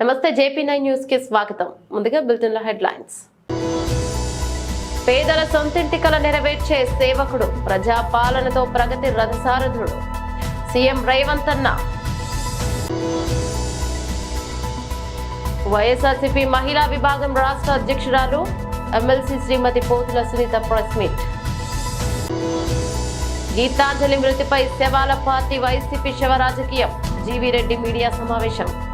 నమస్తే JP nine న్యూస్కి స్వాగతం. ముందుగా బులెటిన్లో హెడ్లైన్స్. పేదల సొంతింటికల నెరవేర్చే సేవకుడు ప్రజా పాలనతో ప్రగతి రథసారథుడు. సీఎం రేవంత్ అన్న. వైఎస్ఆర్సీపీ మహిళా విభాగం రాష్ట్ర అధ్యక్షురాలు MLC Shrimati Pothula Sunitha press meet. Geethanjali మృతిపై శవాల పార్టీ వైసీపీ శవ రాజకీయం. జీవీరెడ్డి మీడియా సమావేశం.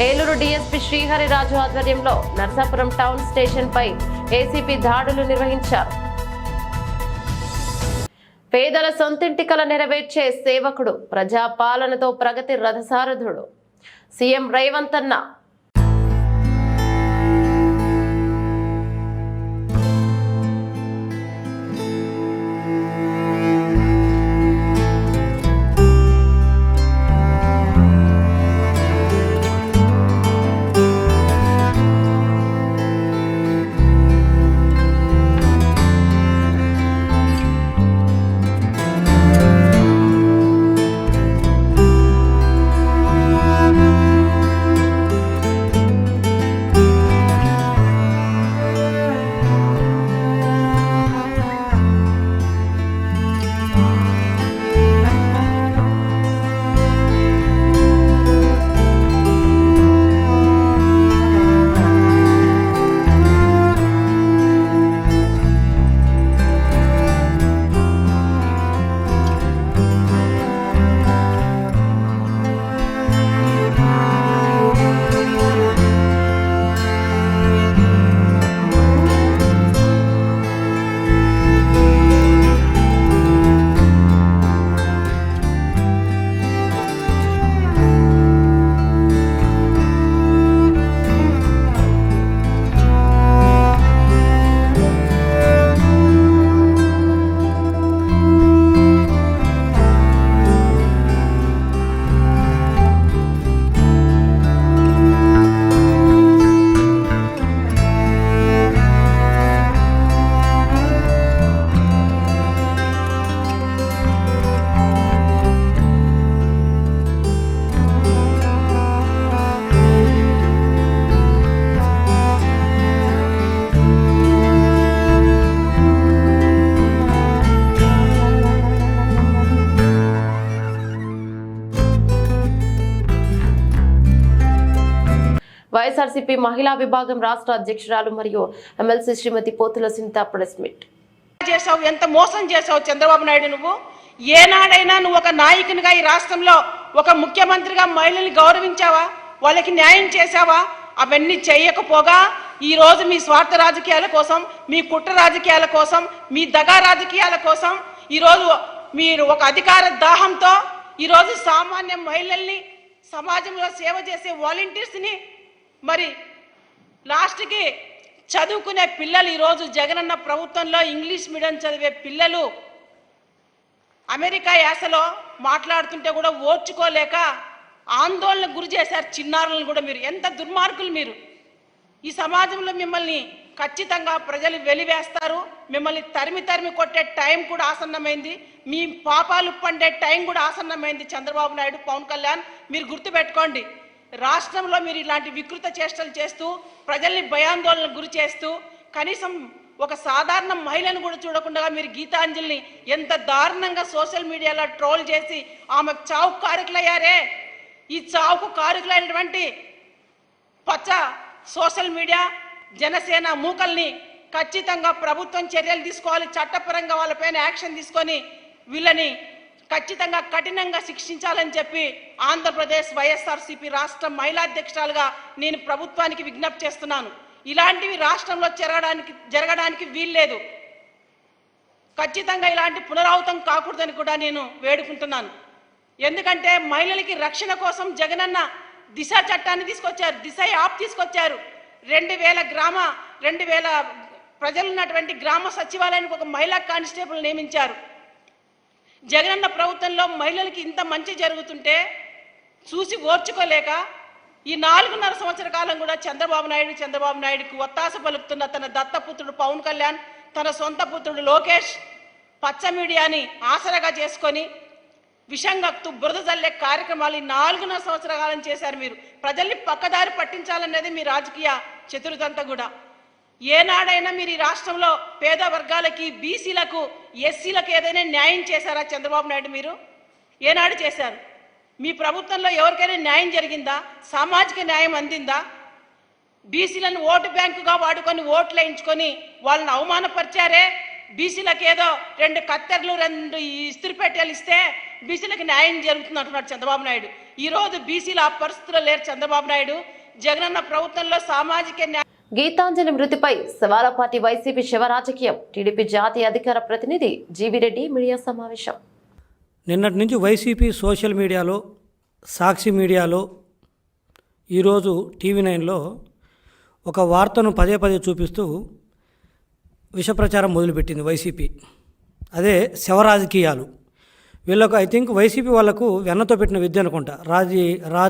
ఏలూరు డీఎస్పీ శ్రీహరిరాజు ఆధ్వర్యంలో నర్సాపురం టౌన్ స్టేషన్ పై ఏసీపీ దాడులు నిర్వహించారు. పేదల సొంతింటికల నెరవేర్చే సేవకుడు ప్రజాపాలనతో ప్రగతి రథసారథుడు. సీఎం రేవంత్ అన్న వైఎస్ఆర్సీపీ మహిళా విభాగం రాష్ట్ర అధ్యక్షురాలు మరియు MLC Shrimati Pothula Sunitha press meet. చేసావు ఎంత మోసం చేసావు చంద్రబాబు నాయుడు నువ్వు? ఏనాడైనా నువ్వు ఒక నాయకునిగా ఈ రాష్ట్రంలో ఒక ముఖ్యమంత్రిగా మహిళల్ని గౌరవించావా? వాళ్ళకి న్యాయం చేశావా? అవన్నీ చేయకపోగా ఈ రోజు మీ స్వార్థ రాజకీయాల కోసం మీ కుట్ర రాజకీయాల కోసం మీ దగా రాజకీయాల కోసం ఈరోజు మీరు ఒక అధికార దాహంతో ఈరోజు సామాన్య మహిళల్ని సమాజంలో సేవ చేసే వాలంటీర్స్ని మరి లాస్ట్కి చదువుకునే పిల్లలు ఈరోజు జగనన్న ప్రభుత్వంలో ఇంగ్లీష్ మీడియం చదివే పిల్లలు అమెరికా యాసలో మాట్లాడుతుంటే కూడా ఓర్చుకోలేక ఆందోళనకు గురి చేశారు చిన్నారులను కూడా మీరు. ఎంత దుర్మార్గులు మీరు. ఈ సమాజంలో మిమ్మల్ని ఖచ్చితంగా ప్రజలు వెలివేస్తారు. మిమ్మల్ని తరిమి తరిమి కొట్టే టైం కూడా ఆసన్నమైంది. మీ పాపాలు పండే టైం కూడా ఆసన్నమైంది చంద్రబాబు నాయుడు పవన్ కళ్యాణ్. మీరు గుర్తుపెట్టుకోండి. రాష్ట్రంలో మీరు ఇలాంటి వికృత చేష్టలు చేస్తూ ప్రజల్ని భయాందోళనకు గురి చేస్తూ కనీసం ఒక సాధారణ మహిళను కూడా చూడకుండా మీరు గీతాంజలిని ఎంత దారుణంగా సోషల్ మీడియాలో ట్రోల్ చేసి ఆమె చావుకు కారకులయ్యారే. ఈ చావుకు కారకులైనటువంటి పచ్చ సోషల్ మీడియా జనసేన మూకల్ని ఖచ్చితంగా ప్రభుత్వం చర్యలు తీసుకోవాలి చట్టపరంగా వాళ్ళపైన యాక్షన్ తీసుకొని వీళ్ళని ఖచ్చితంగా కఠినంగా శిక్షించాలని చెప్పి ఆంధ్రప్రదేశ్ వైఎస్ఆర్సీపీ రాష్ట్ర మహిళా అధ్యక్షురాలుగా నేను ప్రభుత్వానికి విజ్ఞప్తి చేస్తున్నాను. ఇలాంటివి రాష్ట్రంలో జరగడానికి జరగడానికి వీల్లేదు. ఖచ్చితంగా ఇలాంటి పునరావృతం కాకూడదని కూడా నేను వేడుకుంటున్నాను. ఎందుకంటే మహిళలకి రక్షణ కోసం జగనన్న దిశ చట్టాన్ని తీసుకొచ్చారు దిశ యాప్ తీసుకొచ్చారు. రెండు వేల గ్రామ రెండు వేల ప్రజలు ఉన్నటువంటి గ్రామ సచివాలయానికి ఒక మహిళా కానిస్టేబుల్ నియమించారు. జగనన్న ప్రభుత్వంలో మహిళలకి ఇంత మంచి జరుగుతుంటే చూసి ఓర్చుకోలేక ఈ నాలుగున్నర సంవత్సర కాలం కూడా చంద్రబాబు నాయుడు చంద్రబాబు నాయుడుకు ఒత్తాస పలుకుతున్న తన దత్తపుత్రుడు పవన్ కళ్యాణ్ తన సొంత పుత్రుడు లోకేష్ పచ్చ మీడియాని ఆసరగా చేసుకొని విషంగక్తు బురద జల్లే కార్యక్రమాలు ఈ నాలుగున్నర సంవత్సర కాలం చేశారు మీరు. ప్రజల్ని పక్కదారి పట్టించాలనేది మీ రాజకీయ చతురతంతా కూడా. ఏనాడైనా మీరు ఈ రాష్ట్రంలో పేద వర్గాలకి బీసీలకు ఎస్సీలకు ఏదైనా న్యాయం చేశారా చంద్రబాబు నాయుడు మీరు? ఏనాడు చేశారు? మీ ప్రభుత్వంలో ఎవరికైనా న్యాయం జరిగిందా? సామాజిక న్యాయం అందిందా? బీసీలను ఓటు బ్యాంకుగా వాడుకొని ఓట్లు వేయించుకొని వాళ్ళని అవమానపరిచారే? బీసీలకు ఏదో రెండు కత్తెరలు రెండు ఇస్త్రీ పెట్టెలు ఇస్తే బీసీలకు న్యాయం జరుగుతుంది అంటున్నాడు చంద్రబాబు నాయుడు. ఈ రోజు బీసీలు ఆ పరిస్థితుల్లో లేరు చంద్రబాబు నాయుడు. జగనన్న ప్రభుత్వంలో సామాజిక న్యాయం గీతాంజలి మృతిపై సవాలపాటి వైసీపీ శివ రాజకీయం టీడీపీ జాతీయ అధికార ప్రతినిధి జీవిరెడ్డి మీడియా సమావేశం. నిన్నటి నుంచి వైసీపీ సోషల్ మీడియాలో సాక్షి మీడియాలో ఈరోజు టీవీ నైన్లో ఒక వార్తను పదే పదే చూపిస్తూ విషప్రచారం మొదలుపెట్టింది వైసీపీ. అదే శవ రాజకీయాలు వీళ్ళకు ఐ థింక్ వైసీపీ వాళ్ళకు వెన్నతో పెట్టిన విద్య అనుకుంటా. రాజీ రా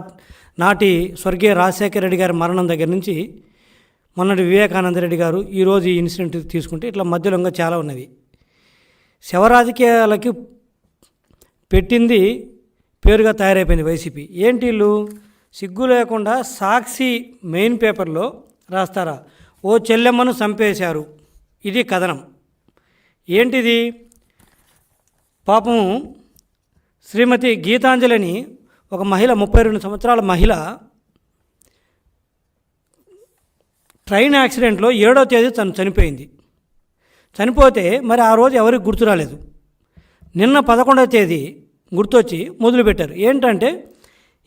నాటి స్వర్గీయ రాజశేఖర రెడ్డి గారి మరణం దగ్గర నుంచి మొన్నటి వివేకానంద రెడ్డి గారు ఈరోజు ఈ ఇన్సిడెంట్ తీసుకుంటే ఇట్లా మధ్యలో ఇంకా చాలా ఉన్నవి శవ రాజకీయాలకి పెట్టింది పేరుగా తయారైపోయింది వైసీపీ. ఏంటి వీళ్ళు సిగ్గు లేకుండా సాక్షి మెయిన్ పేపర్లో రాస్తారా? ఓ చెల్లెమ్మను చంపేశారు. ఇది కథనం. ఏంటిది? పాపం శ్రీమతి గీతాంజలిని ఒక మహిళ ముప్పై రెండు సంవత్సరాల మహిళ ట్రైన్ యాక్సిడెంట్లో ఏడో తేదీ తను చనిపోయింది. చనిపోతే మరి ఆ రోజు ఎవరికి గుర్తు రాలేదు. నిన్న పదకొండవ తేదీ గుర్తొచ్చి మొదలుపెట్టారు ఏంటంటే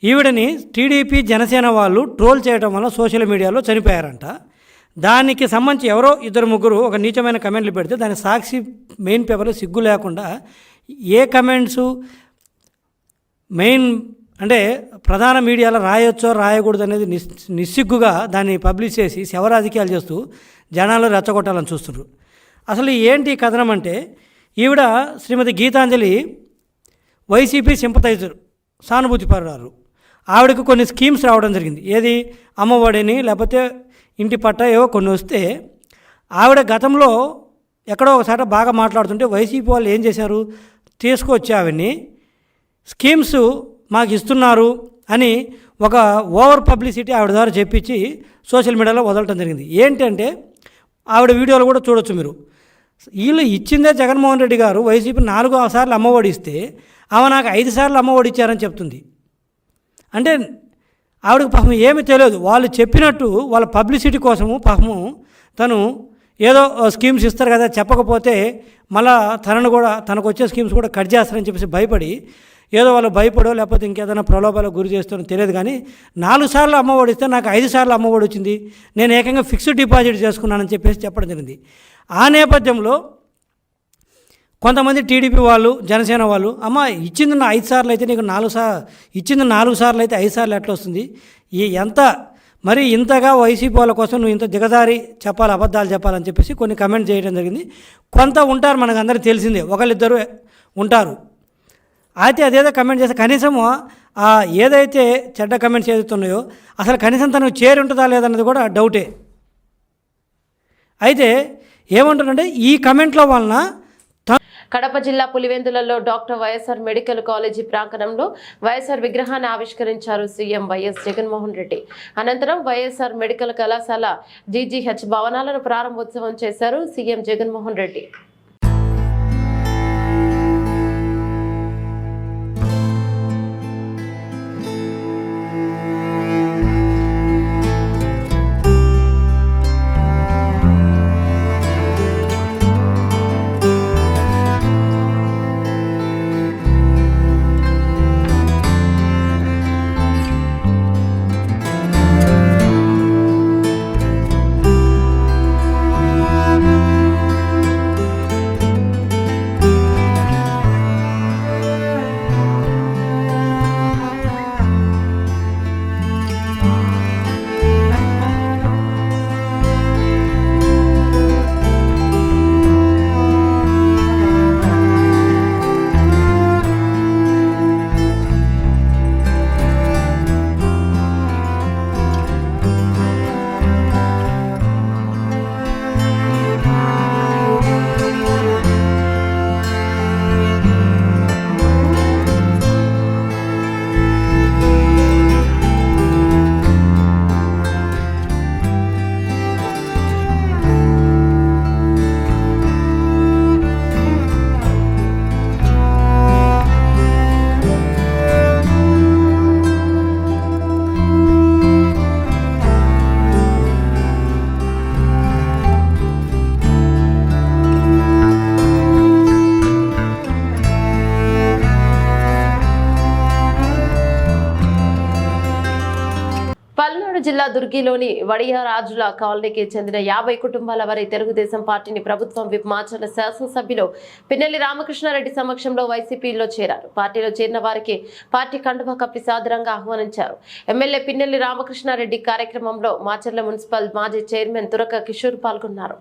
ఈవిడని టీడీపీ జనసేన వాళ్ళు ట్రోల్ చేయడం వల్ల సోషల్ మీడియాలో చనిపోయారంట. దానికి సంబంధించి ఎవరో ఇద్దరు ముగ్గురు ఒక నీచమైన కమెంట్లు పెడితే దాని సాక్షి మెయిన్ పేపర్లో సిగ్గు లేకుండా ఏ కమెంట్స్ మెయిన్ అంటే ప్రధాన మీడియాలో రాయొచ్చో రాయకూడదు అనేది నిస్ నిస్సిగ్గుగా దాన్ని పబ్లిష్ చేసి శవ రాజకీయాలు చేస్తూ జనాలు రెచ్చగొట్టాలని చూస్తున్నారు. అసలు ఏంటి ఈ కథనం అంటే ఈవిడ శ్రీమతి గీతాంజలి వైసీపీ సింపతైజర్ సానుభూతి పరురారు ఆవిడకు కొన్ని స్కీమ్స్ రావడం జరిగింది. ఏది? అమ్మఒడిని లేకపోతే ఇంటి పట్ట ఏవో కొన్ని వస్తే ఆవిడ గతంలో ఎక్కడో ఒకసారి బాగా మాట్లాడుతుంటే వైసీపీ వాళ్ళు ఏం చేశారు? తీసుకొచ్చి ఆవిడ్ని స్కీమ్స్ మాకు ఇస్తున్నారు అని ఒక ఓవర్ పబ్లిసిటీ ఆవిడ ద్వారా చెప్పించి సోషల్ మీడియాలో వదలటం జరిగింది. ఏంటంటే ఆవిడ వీడియోలు కూడా చూడొచ్చు మీరు. వీళ్ళు ఇచ్చిందే జగన్మోహన్ రెడ్డి గారు వైసీపీ నాలుగు సార్లు అమ్మఒడి ఇస్తే ఆమె నాకు ఐదు సార్లు అమ్మఒడి ఇచ్చారని చెప్తుంది. అంటే ఆవిడకి పాపం ఏమీ తెలియదు. వాళ్ళు చెప్పినట్టు వాళ్ళ పబ్లిసిటీ కోసము పాపము తను ఏదో స్కీమ్స్ ఇస్తారు కదా చెప్పకపోతే మళ్ళా తనను కూడా తనకు వచ్చే స్కీమ్స్ కూడా కట్ చేస్తారని చెప్పేసి భయపడి ఏదో వాళ్ళు భయపడో లేకపోతే ఇంకేదైనా ప్రలోభాలకు గురి చేస్తారో తెలియదు కానీ నాలుగు సార్లు అమ్మఒడి ఇస్తే నాకు ఐదు సార్లు అమ్మఒడి వచ్చింది. నేను ఏకంగా ఫిక్స్డ్ డిపాజిట్ చేసుకున్నానని చెప్పేసి చెప్పడం జరిగింది. ఆ నేపథ్యంలో కొంతమంది టీడీపీ వాళ్ళు జనసేన వాళ్ళు అమ్మ ఇచ్చింది నా ఐదు సార్లు అయితే నీకు నాలుగు సార్ ఇచ్చింది నాలుగు సార్లు అయితే ఐదు సార్లు ఎట్లా వస్తుంది? ఈ ఎంత? మరి ఇంతగా వైసీపీ వాళ్ళ కోసం నువ్వు ఇంత దిగదారి చెప్పాలి అబద్ధాలు చెప్పాలని చెప్పేసి కొన్ని కమెంట్ చేయడం జరిగింది. కొంత ఉంటారు మనకు అందరికీ తెలిసిందే. ఒకళ్ళిద్దరు ఉంటారు. అయితే అదేదో కమెంట్ చేస్తే కనీసము ఆ ఏదైతే చెడ్డ కమెంట్స్ ఏదైతున్నాయో అసలు కనీసం తనకు చేరి ఉంటుందా లేదన్నది కూడా డౌటే అయితే ఏమంటారంటే ఈ కమెంట్ల వలన కడప జిల్లా పులివెందులలో డాక్టర్ వైఎస్ఆర్ మెడికల్ కాలేజీ ప్రాంగణంలో వైఎస్ఆర్ విగ్రహాన్ని ఆవిష్కరించారు సీఎం వైఎస్ జగన్మోహన్ రెడ్డి. అనంతరం వైఎస్ఆర్ మెడికల్ కళాశాల జీజీహెచ్ భవనాలను ప్రారంభోత్సవం చేశారు సీఎం జగన్మోహన్ రెడ్డి. దుర్గిలోని వడియారాజుల కాలనీకి చెందిన యాభై కుటుంబాల వారి తెలుగుదేశం పార్టీని ప్రభుత్వం విప్ మార్చిన శాసనసభ్యులు పిన్నెల్లి రామకృష్ణారెడ్డి సమక్షంలో వైసీపీలో చేరారు. పార్టీలో చేరిన వారికి పార్టీ కండువా కప్పి సాదరంగా ఆహ్వానించారు. ఎమ్మెల్యే పిన్నెల్లి రామకృష్ణారెడ్డి కార్యక్రమంలో మాచర్ల మున్సిపల్ మాజీ చైర్మన్ తురక కిషోర్ పాల్గొన్నారు.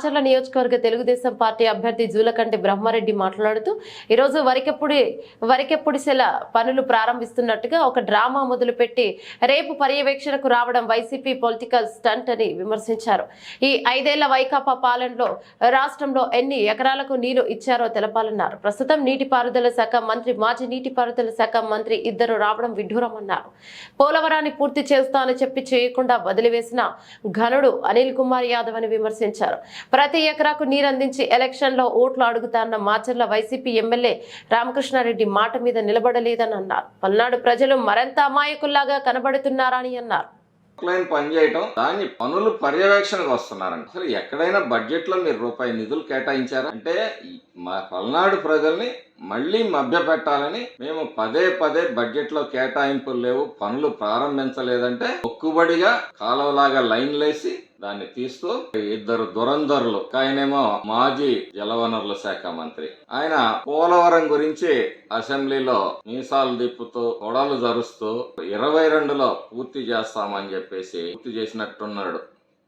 మాచర్ల నియోజకవర్గ తెలుగుదేశం పార్టీ అభ్యర్థి జూలకంటి బ్రహ్మారెడ్డి మాట్లాడుతూ ఈరోజు వరికెప్పుడి వరికెప్పుడిసెల పనులు ప్రారంభిస్తున్నట్టుగా ఒక డ్రామా మొదలుపెట్టి రేపు పర్యవేక్షణకు రావడం వైసీపీ పొలిటికల్ స్టంట్ అని విమర్శించారు. ఈ ఐదేళ్ళ వైకాపా పాలనలో రాష్ట్రంలో ఎన్ని ఎకరాలకు నీరు ఇచ్చారో తెలపాలన్నారు. ప్రస్తుతం నీటిపారుదల శాఖ మంత్రి మాజీ నీటిపారుదల శాఖ మంత్రి ఇద్దరు రావడం విడ్డూరమన్నారు. పోలవరాన్ని పూర్తి చేస్తానని చెప్పి చేయకుండా వదిలివేసిన ఘనుడు అనిల్ కుమార్ యాదవ్ అని విమర్శించారు. ప్రతి ఎకరాకు నీరందించి ఎలక్షన్లో ఓట్లు అడుగుతాన్న మాచర్ల వైసీపీ ఎమ్మెల్యే రామకృష్ణారెడ్డి మాట మీద నిలబడలేదని అన్నారు. పల్నాడు ప్రజలు మరింత అమాయకుల్లాగా కనబడుతున్నారని అన్నారు. లైన్ పనిచేయటం దాన్ని పనులు పర్యవేక్షణకు వస్తున్నారండి అసలు ఎక్కడైనా బడ్జెట్లో మీరు రూపాయి నిధులు కేటాయించారా? అంటే మా పల్నాడు ప్రజల్ని మళ్ళీ మభ్యపెట్టాలని మేము పదే పదే బడ్జెట్లో కేటాయింపులు లేవు పనులు ప్రారంభించలేదంటే ఒక్కుబడిగా కాలువలాగా లైన్లేసి దాన్ని తీస్తూ ఇద్దరు దురంధరులు. ఆయనేమో మాజీ జలవనరుల శాఖ మంత్రి. ఆయన పోలవరం గురించి అసెంబ్లీలో మీసాలు తిప్పుతూ కొడలు జరుస్తూ ఇరవై రెండులో పూర్తి చేస్తామని చెప్పేసి పూర్తి చేసినట్టున్నాడు.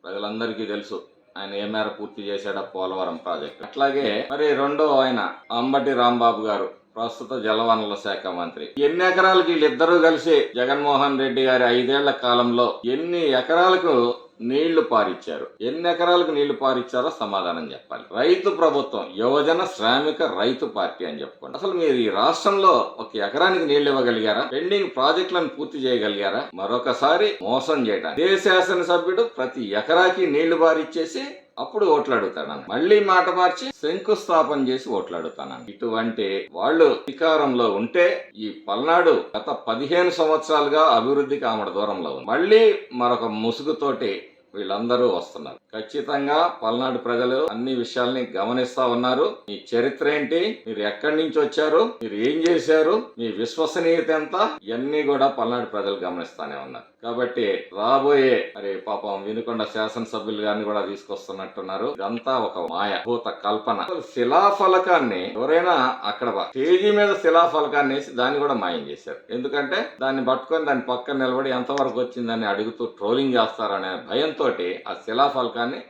ప్రజలందరికీ తెలుసు. ఆయన ఏ మేర పూర్తి చేశాడో పోలవరం ప్రాజెక్ట్. అట్లాగే మరి రెండో ఆయన అంబటి రాంబాబు గారు ప్రస్తుత జలవనరుల శాఖ మంత్రి. ఎన్ని ఎకరాలకు వీళ్ళిద్దరూ కలిసి జగన్మోహన్ రెడ్డి గారి ఐదేళ్ళ కాలంలో ఎన్ని ఎకరాలకు నీళ్ళు పారిచ్చారు. ఎన్ని ఎకరాలకు నీళ్ళు పారిచ్చారో సమాధానం చెప్పాలి. రైతు ప్రభుత్వం యువజన శ్రామిక రైతు పార్టీ అని చెప్పుకోండి. అసలు మీరు ఈ రాష్ట్రంలో ఒక ఎకరానికి నీళ్ళు ఇవ్వగలిగారా? పెండింగ్ ప్రాజెక్టులను పూర్తి చేయగలిగారా? మరొకసారి మోసం చేయడానికి. ఏ శాసనసభ్యుడు ప్రతి ఎకరాకి నీళ్ళు పారిచ్చేసి అప్పుడు ఓట్లు అడుగుతాను మళ్ళీ మాట మార్చి శంకుస్థాపన చేసి ఓట్లు అడుగుతాను ఇటువంటి వాళ్ళు అధికారంలో ఉంటే ఈ పల్నాడు గత పదిహేను సంవత్సరాలుగా అభివృద్ధికి ఆమెడ దూరంలో ఉంది. మళ్ళీ మరొక ముసుగుతోటి వీళ్ళందరూ వస్తున్నారు. ఖచ్చితంగా పల్నాడు ప్రజలు అన్ని విషయాల్ని గమనిస్తా ఉన్నారు. మీ చరిత్ర ఏంటి? మీరు ఎక్కడి నుంచి వచ్చారు? మీరు ఏం చేశారు? మీ విశ్వసనీయత ఎంత? ఇవన్నీ కూడా పల్నాడు ప్రజలు గమనిస్తానే ఉన్నారు. కాబట్టి రాబోయే మరి పాపం వినుకొండ శాసనసభ్యులు గారిని కూడా తీసుకొస్తున్నట్టున్నారు. ఇదంతా ఒక మాయ భూత కల్పన. శిలాఫలకాన్ని ఎవరైనా అక్కడ స్టేజీ మీద శిలాఫలకాన్ని వేసి దాన్ని కూడా మాయం చేశారు. ఎందుకంటే దాన్ని పట్టుకొని దాని పక్కన నిలబడి ఎంతవరకు వచ్చిందని అడుగుతూ ట్రోలింగ్ చేస్తారనే భయంతో ఆ శిలాఫలకాన్ని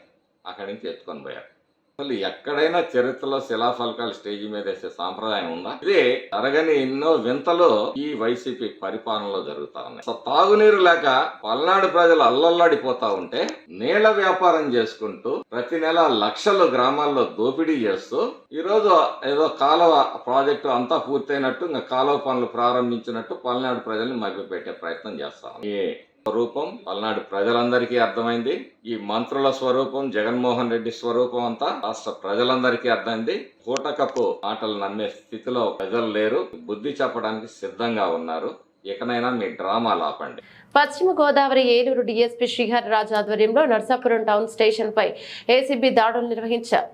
అక్కడి నుంచి ఎత్తుకొని పోయారు. అసలు ఎక్కడైనా చరిత్రలో శిలాఫలకాలు స్టేజ్ మీద వేసే సాంప్రదాయం ఉందా? ఇది తరగని ఎన్నో వింతలు ఈ వైసీపీ పరిపాలనలో జరుగుతా ఉన్నాయి. అసలు తాగునీరు లేక పల్నాడు ప్రజలు అల్లల్లాడిపోతా ఉంటే నీళ్ళ వ్యాపారం చేసుకుంటూ ప్రతి నెల లక్షలు గ్రామాల్లో దోపిడీ చేస్తూ ఈరోజు ఏదో కాలువ ప్రాజెక్టు అంతా పూర్తయినట్టు ఇంకా కాలువ పనులు ప్రారంభించినట్టు పల్నాడు ప్రజల్ని మభ్యపెట్టే ప్రయత్నం చేస్తాం ఈ స్వరూపం పల్నాడు ప్రజలందరికీ అర్థమైంది. ఈ మంత్రుల స్వరూపం జగన్మోహన్ రెడ్డి స్వరూపం అంతా రాష్ట్ర ప్రజలందరికీ అర్థమైంది. పూటకపు మాటలు నమ్మే స్థితిలో ప్రజలు లేరు. బుద్ధి చెప్పడానికి సిద్ధంగా ఉన్నారు. ఇకనైనా మీ డ్రామాలు ఆపండి పశ్చిమ గోదావరి ఏలూరు డిఎస్పీ శ్రీహరి రాజు ఆధ్వర్యంలో నర్సాపురం టౌన్ స్టేషన్ పై ఏసీబీ దాడులు నిర్వహించారు.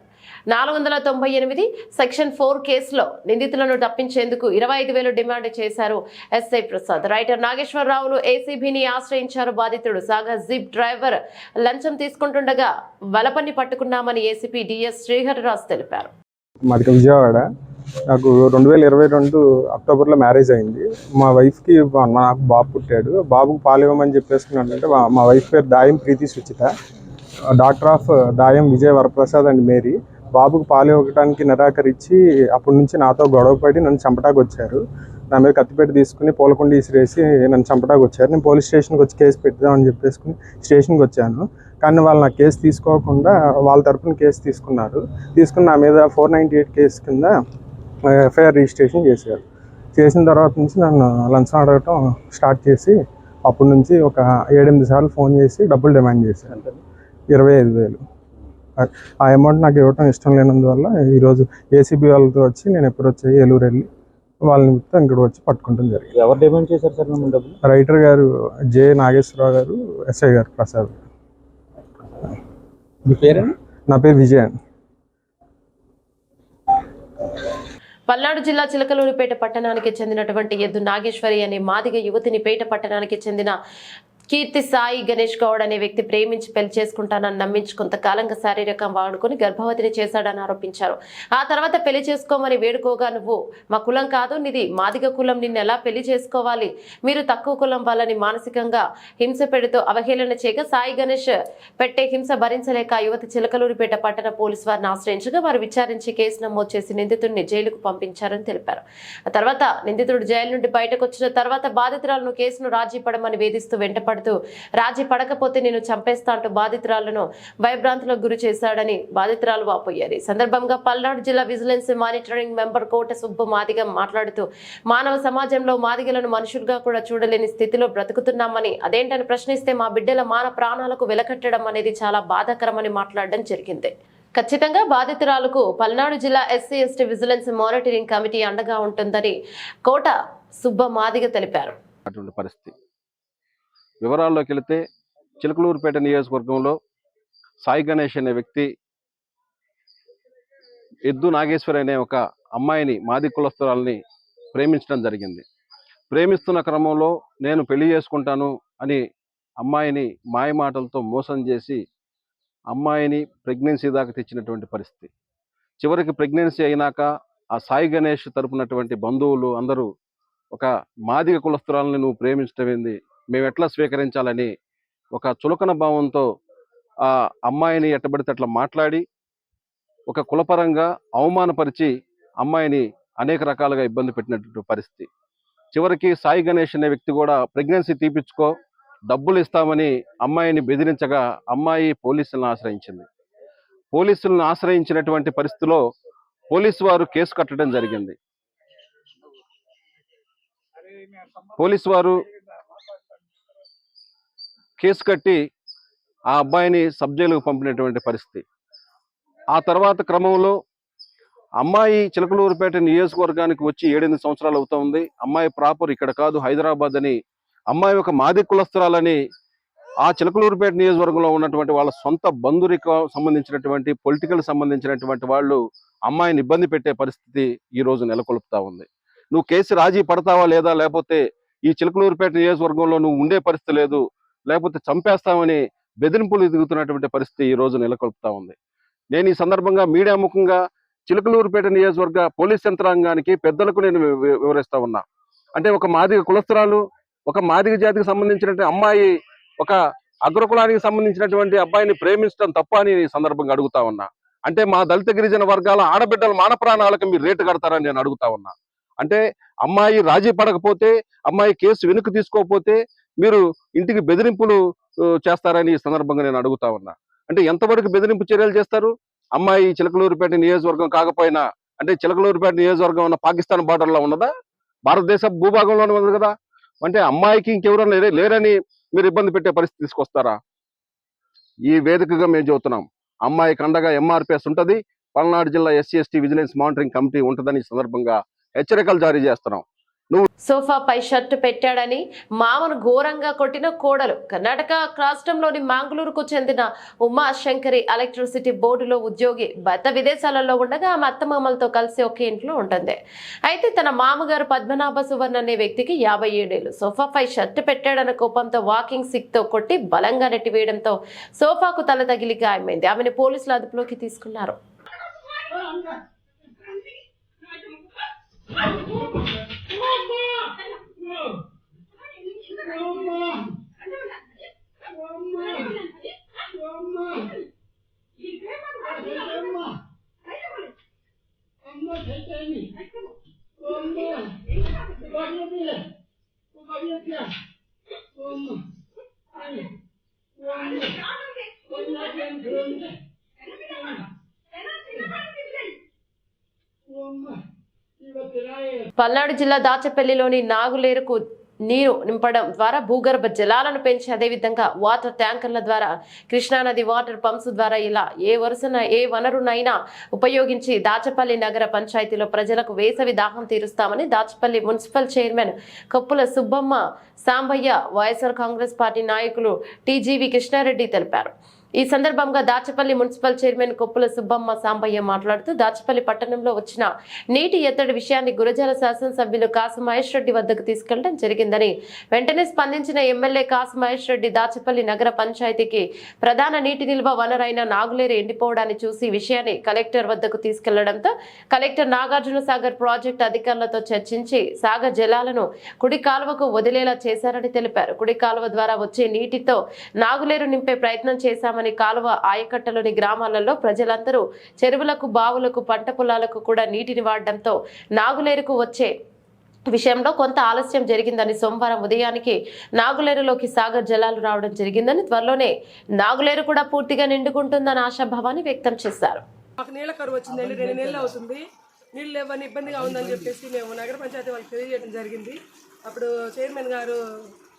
నాలుగు వందల తొంభై ఎనిమిది సెక్షన్ ఫోర్ కేసులో నిందితులను తప్పించేందుకు ఇరవై ఐదు వేలు డిమాండ్ చేశారు ఎస్ఐ ప్రసాద్. రైటర్ నాగేశ్వరరావులు ఏసీబీని ఆశ్రయించారు బాధితుడు. సాగా జీప్ డ్రైవర్ లంచం తీసుకుంటుండగా వలపన్ని పట్టుకున్నామని ఏసీపీ డిఎస్ శ్రీహరిరాజ్ తెలిపారు. మాది విజయవాడ. నాకు రెండు వేల ఇరవై రెండు అక్టోబర్లో మ్యారేజ్ అయింది. మా వైఫ్కి నాకు బాబు పుట్టాడు. బాబుకు పాలు ఇవ్వమని చెప్పేసుకున్నాడంటే మా- మా వైఫ్ పేరు Dayam Preethi Suchitha. Daughter of Dayam Vijaya Varaprasad and Mary. బాబుకు పాలు ఇవ్వడానికి నిరాకరించి అప్పటి నుంచి నాతో గొడవ పడి నన్ను చంపటాకు వచ్చారు. నా మీద కత్తిపెట్టి తీసుకుని పూలకుండి ఇసిరేసి నన్ను చంపటాకు వచ్చారు. నేను పోలీస్ స్టేషన్కి వచ్చి కేసు పెట్టుదామని చెప్పేసుకుని స్టేషన్కి వచ్చాను. కానీ వాళ్ళు నా కేసు తీసుకోకుండా వాళ్ళ తరపున కేసు తీసుకున్నారు. తీసుకుని నా మీద ఫోర్ నైంటీ ఎయిట్ కేసు కింద ఎఫ్ఐఆర్ రిజిస్ట్రేషన్ చేశారు. చేసిన తర్వాత నుంచి నన్ను లంచం అడగటం స్టార్ట్ చేసి అప్పటి నుంచి ఒక ఏడెనిమిది సార్లు ఫోన్ చేసి డబ్బులు డిమాండ్ చేశారు. ఇరవై ఐదు వేలు. ఆ- అమౌంట్ నాకు ఇవ్వటం ఇష్టం లేనందువల్ల ఈరోజు ఏసీబీ వాళ్ళతో వచ్చి నేను ఎప్పుడు వచ్చి ఏలూరు వెళ్ళి వాళ్ళ నిమిత్తం ఇక్కడ వచ్చి పట్టుకుంటాం జరిగింది. ఎవరు డిమాండ్ చేశారు సార్ డబ్బులు? రైటర్ గారు జే నాగేశ్వరరావు గారు ఎస్ఐ గారు ప్రసాద్ మీ పేరేంటి నా పేరు విజయ్ అండి. పల్నాడు జిల్లా చిలకలూరిపేట పట్టణానికి చెందినటువంటి ఎద్దు నాగేశ్వరి అనే మాదిగ యువతిని పేట పట్టణానికి చెందిన కీర్తి సాయి గణేష్ గౌడ్ అనే వ్యక్తి ప్రేమించి పెళ్ళి చేసుకుంటానని నమ్మించి కొంతకాలంగా శారీరకం వాడుకొని గర్భవతిని చేశాడని ఆరోపించారు. ఆ తర్వాత పెళ్ళి చేసుకోమని వేడుకోగా నువ్వు మా కులం కాదు నీది మాదిగ కులం నిన్ను ఎలా పెళ్ళి చేసుకోవాలి? మీరు తక్కువ కులం వాళ్ళని మానసికంగా హింస పెడుతూ అవహేళన చేయగా సాయి గణేష్ పెట్టే హింస భరించలేక యువతి చిలకలూరిపేట పట్టణ పోలీసు వారిని ఆశ్రయించగా వారు విచారించి కేసు నమోదు చేసి నిందితుడిని జైలుకు పంపించారని తెలిపారు. ఆ తర్వాత నిందితుడు జైలు నుండి బయటకు వచ్చిన తర్వాత బాధితురాలను కేసును రాజీ పడమని వేధిస్తూ మాట్లాడుతూ రాజీ పడకపోతే నేను చంపేస్తా అంటూ బాధితురాలను భయభ్రాంతులకు గురి చేశాడని బాధితురాలు వాపోయారు. ఈ సందర్భంగా పల్నాడు జిల్లా vigilance monitoring member Kota Subbu Madiga మాట్లాడుతూ మానవ సమాజంలో మాదిగలను మనుషులుగా కూడా చూడలేని స్థితిలో బ్రతుకుతున్నామని అదేంటని ప్రశ్నిస్తే మా బిడ్డల మాన ప్రాణాలకు వెలకట్టడం అనేది చాలా బాధాకరమని మాట్లాడడం జరిగింది. ఖచ్చితంగా బాధితురాలకు పల్నాడు జిల్లా SC ST vigilance monitoring committee అండగా ఉంటుందని కోట సుబ్బ మాదిగ తెలిపారు. పరిస్థితి. వివరాల్లోకి వెళితే చిలకలూరుపేట నియోజకవర్గంలో సాయి గణేష్ అనే వ్యక్తి ఎద్దు నాగేశ్వరి అనే ఒక అమ్మాయిని మాది కులస్తురాల్ని ప్రేమించడం జరిగింది. ప్రేమిస్తున్న క్రమంలో నేను పెళ్ళి చేసుకుంటాను అని అమ్మాయిని మాయ మాటలతో మోసం చేసి అమ్మాయిని ప్రెగ్నెన్సీ దాకా తెచ్చినటువంటి పరిస్థితి. చివరికి ప్రెగ్నెన్సీ అయినాక ఆ సాయి గణేష్ తరపునటువంటి బంధువులు అందరూ ఒక మాదిగ కులస్తురాలని నువ్వు ప్రేమించడం ఏంది మేము ఎట్లా స్వీకరించాలని ఒక చులకన భావంతో ఆ అమ్మాయిని ఎట్టబడితే అట్లా మాట్లాడి ఒక కులపరంగా అవమానపరిచి అమ్మాయిని అనేక రకాలుగా ఇబ్బంది పెట్టినటువంటి పరిస్థితి. చివరికి సాయి గణేష్ అనే వ్యక్తి కూడా ప్రెగ్నెన్సీ తీపించుకో డబ్బులు ఇస్తామని అమ్మాయిని బెదిరించగా అమ్మాయి పోలీసులను ఆశ్రయించింది. పోలీసులను ఆశ్రయించినటువంటి పరిస్థితిలో పోలీసు వారు కేసు కట్టడం జరిగింది. పోలీసు వారు కేసు కట్టి ఆ అబ్బాయిని సబ్ జైలుకు పంపినటువంటి పరిస్థితి. ఆ తర్వాత క్రమంలో అమ్మాయి చిలకలూరుపేట నియోజకవర్గానికి వచ్చి ఏడెనిమిది సంవత్సరాలు అవుతా ఉంది. అమ్మాయి ప్రాపర్ ఇక్కడ కాదు హైదరాబాద్ అని. అమ్మాయి ఒక మాది కులస్తురాలని ఆ చిలకలూరుపేట నియోజకవర్గంలో ఉన్నటువంటి వాళ్ళ సొంత బంధురిక సంబంధించినటువంటి పొలిటికల్ సంబంధించినటువంటి వాళ్ళు అమ్మాయిని ఇబ్బంది పెట్టే పరిస్థితి ఈ రోజు నెలకొల్పుతా ఉంది. నువ్వు కేసు రాజీ పడతావా లేదా లేకపోతే ఈ చిలకలూరుపేట నియోజకవర్గంలో నువ్వు ఉండే పరిస్థితి లేదు. లేకపోతే చంపేస్తామని బెదిరింపులు ఎదుగుతున్నటువంటి పరిస్థితి ఈ రోజు నెలకొల్పుతా ఉంది. నేను ఈ సందర్భంగా మీడియా ముఖంగా చిలకలూరుపేట నియోజకవర్గ పోలీస్ యంత్రాంగానికి పెద్దలకు నేను వి- వివరిస్తా ఉన్నా. అంటే ఒక మాదిగ కులస్తురాలు ఒక మాదిగ జాతికి సంబంధించినటువంటి అమ్మాయి ఒక అగ్రకులానికి సంబంధించినటువంటి అబ్బాయిని ప్రేమించడం తప్ప అని ఈ సందర్భంగా అడుగుతా ఉన్నా. అంటే మా దళిత గిరిజన వర్గాల ఆడబిడ్డల మాన ప్రాణాలకు మీరు రేటు కడతారని నేను అడుగుతా ఉన్నా. అంటే అమ్మాయి రాజీ పడకపోతే అమ్మాయి కేసు వెనుక తీసుకోకపోతే మీరు ఇంటికి బెదిరింపులు చేస్తారని ఈ సందర్భంగా నేను అడుగుతా ఉన్నా. అంటే ఎంతవరకు బెదిరింపు చర్యలు చేస్తారు? అమ్మాయి చిలకలూరుపేట నియోజకవర్గం కాకపోయినా అంటే చిలకలూరుపేట నియోజకవర్గం ఉన్న పాకిస్తాన్ బార్డర్లో ఉన్నదా? భారతదేశ భూభాగంలోనే ఉంది కదా? అంటే అమ్మాయికి ఇంకెవరైనా లేరే- లేరని మీరు ఇబ్బంది పెట్టే పరిస్థితి తీసుకొస్తారా? ఈ వేదికగా మేము చెబుతున్నాం. అమ్మాయికి అండగా ఎంఆర్పిఎస్ ఉంటుంది. పల్నాడు జిల్లా SC ST vigilance monitoring committee ఉంటుందని ఈ సందర్భంగా హెచ్చరికలు జారీ చేస్తున్నాం. సోఫాపై షర్టు పెట్టాడని మామను ఘోరంగా కొట్టిన కోడలు. కర్ణాటక రాష్ట్రంలోని మంగళూరుకు చెందిన ఉమా శంకరి ఎలక్ట్రిసిటీ బోర్డులో ఉద్యోగి భర్త విదేశాలలో ఉండగా ఆమె అత్తమామలతో కలిసి ఒకే ఇంట్లో ఉంటుంది. అయితే తన మామగారు పద్మనాభ సువర్ణ అనే వ్యక్తికి యాభై ఏడేళ్ళు సోఫాపై షర్టు పెట్టాడన్న కోపంతో వాకింగ్ సిక్తో కొట్టి బలంగా నెట్టివేయడంతో సోఫాకు తల తగిలి గాయమైంది. ఆమెను పోలీసులు అదుపులోకి తీసుకున్నారు. One more. పల్నాడు జిల్లా దాచపల్లిలోని నాగులేరుకు నీరు నింపడం ద్వారా భూగర్భ జలాలను పెంచి అదేవిధంగా వాటర్ ట్యాంకర్ల ద్వారా కృష్ణానది వాటర్ పంప్స్ ద్వారా ఇలా ఏ వరుసన ఏ వనరునైనా ఉపయోగించి దాచపల్లి నగర పంచాయతీలో ప్రజలకు వేసవి దాహం తీరుస్తామని Dachapalli municipal chairman Kappula Subbamma Sambaiah YSR Congress party నాయకులు టీజీవి కృష్ణారెడ్డి తెలిపారు. ఈ సందర్భంగా దాచపల్లి మున్సిపల్ చైర్మన్ కొప్పుల సుబ్బమ్మ సాంబయ్య మాట్లాడుతూ దాచపల్లి పట్టణంలో వచ్చిన నీటి ఎత్తడి విషయాన్ని గురజాల శాసనసభ్యులు కాసు మహేష్ రెడ్డి వద్దకు తీసుకెళ్ళడం జరిగిందని వెంటనే స్పందించిన ఎమ్మెల్యే కాసు మహేష్ రెడ్డి దాచపల్లి నగర పంచాయతీకి ప్రధాన నీటి నిల్వ వనరైన నాగులేరు ఎండిపోవడాన్ని చూసి విషయాన్ని కలెక్టర్ వద్దకు తీసుకెళ్ళడంతో కలెక్టర్ నాగార్జున సాగర్ ప్రాజెక్టు అధికారులతో చర్చించి సాగర్ జలాలను కుడి కాలువకు వదిలేలా చేశారని తెలిపారు. కుడి కాలువ ద్వారా వచ్చే నీటితో నాగులేరు నింపే ప్రయత్నం చేశామని కాలువ ఆయకట్టలోని గ్రామాలలో ప్రజలందరూ చెరువులకు బావులకు పంట పొలాలకు కూడా నీటిని వాడడంతో నాగులేరుకు వచ్చే విషయంలో కొంత ఆలస్యం జరిగిందని సోమవారం ఉదయానికి నాగులేరులోకి సాగర్ జలాలు రావడం జరిగిందని త్వరలోనే నాగులేరు కూడా పూర్తిగా నిండుకుంటుందని ఆశాభావాన్ని వ్యక్తం చేశారు. మాకు నీళ్ళ కరువు వచ్చిందండి. రెండు నెలలు అవుతుంది. నీళ్ళు లేవని ఇబ్బందిగా ఉందని చెప్పేసి మేము నగర పంచాయతీ వాళ్ళకి తెలియజేయడం జరిగింది. అప్పుడు చైర్మన్ గారు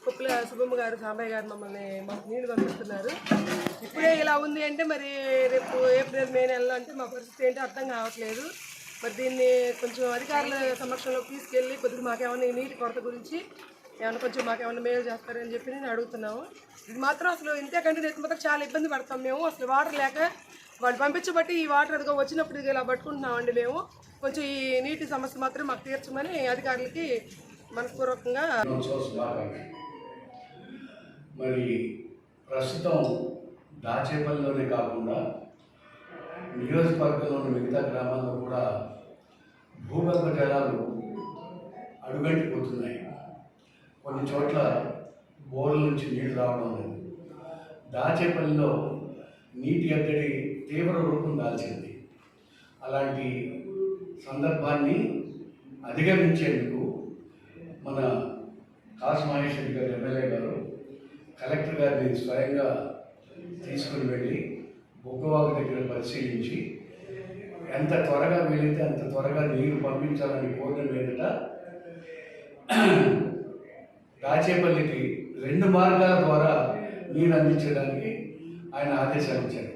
కుప్పల శుభమ్మ గారు సాంబయ్య గారు మమ్మల్ని మాకు నీళ్ళు పంపిస్తున్నారు. ఇప్పుడే ఇలా ఉంది అంటే మరి రేపు ఏప్రిల్ మే నెలలో అంటే మా పరిస్థితి ఏంటో అర్థం కావట్లేదు. మరి దీన్ని కొంచెం అధికారుల సమక్షంలో తీసుకెళ్ళి కొద్దిగా మాకేమైనా నీటి కొరత గురించి ఏమైనా కొంచెం మాకేమైనా మేలు చేస్తారని చెప్పి నేను అడుగుతున్నాము. ఇది మాత్రం అసలు ఇంతేకంటే నేను మాత్రం చాలా ఇబ్బంది పడతాం మేము. అసలు వాటర్ లేక వాళ్ళు పంపించబట్టి ఈ వాటర్ అదిగో వచ్చినప్పుడు ఇది ఇలా పట్టుకుంటున్నామండి మేము. కొంచెం ఈ నీటి సమస్య మాత్రం మాకు తీర్చమని అధికారులకి మనస్పూర్వకంగా మరి ప్రస్తుతం దాచేపల్లిలోనే కాకుండా నియోజకవర్గంలోని మిగతా గ్రామాల్లో కూడా భూగర్భ జలాలు అడుగంటిపోతున్నాయి. కొన్ని చోట్ల బోర్ల నుంచి నీళ్ళు రావడం లేదు. దాచేపల్లిలో నీటి ఎద్దడి తీవ్ర రూపం దాల్చింది. అలాంటి సందర్భాన్ని అధిగమించేందుకు మన కాసు మహేష్ గారు ఎమ్మెల్యే గారు కలెక్టర్ గారిని స్వయంగా తీసుకుని వెళ్ళి బొగ్గవాగు దగ్గర పరిశీలించి ఎంత త్వరగా వీలైతే అంత త్వరగా నీరు పంపించాలని కోరిన మీదట రాచేపల్లికి రెండు మార్గాల ద్వారా నీరు అందించడానికి ఆయన ఆదేశాలు ఇచ్చారు.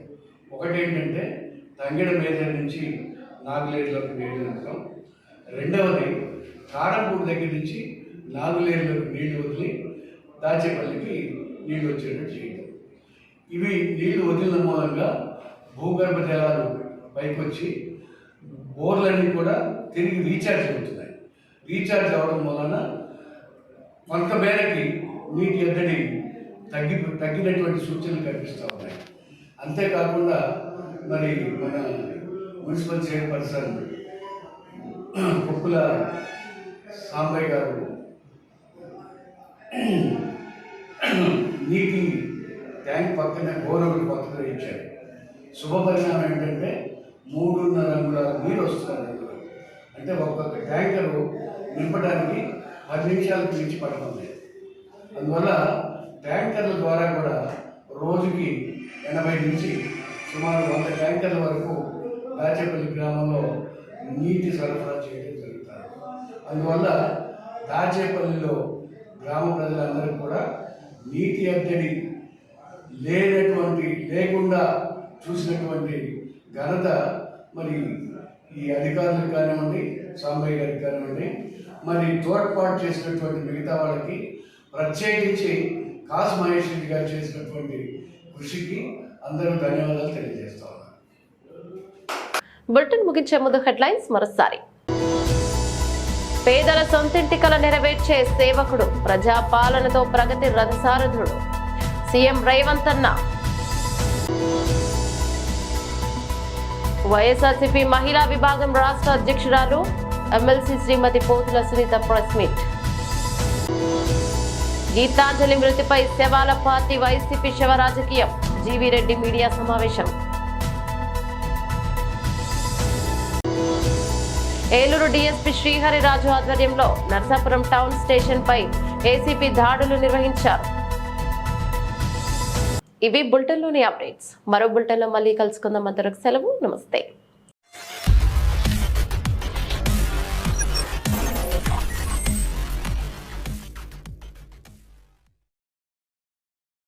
ఒకటి ఏంటంటే తంగిడ మేజర్ నుంచి నాగులేరులోకి నీళ్ళు నింపడం రెండవది కారంపూడి దగ్గర నుంచి నాగులేరులోకి నీళ్ళు వదిలి దాచేపల్లికి నీళ్ళు వచ్చేటట్టు చేయడం ఇవి నీళ్ళు వదిలిన మూలంగా భూగర్భ జలాలు పైకి వచ్చి బోర్లన్నీ కూడా తిరిగి రీఛార్జ్ అవుతున్నాయి. రీఛార్జ్ అవడం వలన కొంతమేరకి నీటి ఎద్దడి తగ్గి తగ్గినటువంటి సూచనలు కనిపిస్తూ ఉన్నాయి. అంతేకాకుండా మరి మన మున్సిపల్ చైర్పర్సన్ కుప్పుల సాంబయ్య గారు నీటి ట్యాంక్ పక్కన గోరవులు పక్కన ఇచ్చారు. శుభ పరిణామం ఏంటంటే మూడున్నర అంగుళాల నీరు వస్తున్నారు అందులో అంటే ఒక్కొక్క ట్యాంకరు నింపడానికి పది నిమిషాలకు మించి పడటం లేదు అందువల్ల ట్యాంకర్ల ద్వారా కూడా రోజుకి ఎనభై నుంచి సుమారు వంద ట్యాంకర్ల వరకు దాచేపల్లి గ్రామంలో నీటి సరఫరా చేయడం జరుగుతుంది. అందువల్ల దాచేపల్లిలో గ్రామ ప్రజలందరికీ కూడా నీటి అద్దడి లేనటువంటి లేకుండా చూసినటువంటి ఘనత మరి ఈ అధికారులకు కానివ్వండి సాంబయ్య గారికి కానివ్వండి మరి తోడ్పాటు చేసినటువంటి మిగతా వాళ్ళకి ప్రత్యేకించి కాస్ మహేష్ రెడ్డి గారు చేసినటువంటి కృషికి అందరూ ధన్యవాదాలు తెలియజేస్తా ఉన్నారు బులెటిన్ ముగించే ముందు హెడ్లైన్స్ మరోసారి. పేదల సొంతింటికల నెరవేర్చే సేవకుడు ప్రజాపాలనతో ప్రగతి రథసారథుడు. సీఎం రేవంత్ అన్న. వైఎస్ఆర్సీపీ మహిళా విభాగం రాష్ట్ర అధ్యక్షురాలు MLC Shrimati Pothula Sunitha press meet. Geethanjali మృతిపై శవాల పార్టీ వైసీపీ శవ రాజకీయం. జీవీరెడ్డి మీడియా సమావేశం. ఏలూరు డీఎస్పీ శ్రీహరిరాజు ఆధ్వర్యంలో నర్సాపురం టౌన్ స్టేషన్ పై ఏసీపీ దాడులు నిర్వహించారు. ఇవి బులెటిన్లోని అప్డేట్స్. మరో బులెటిన్లో మళ్ళీ కలుసుకుందాం. అంతవరకు సెలవు. నమస్తే.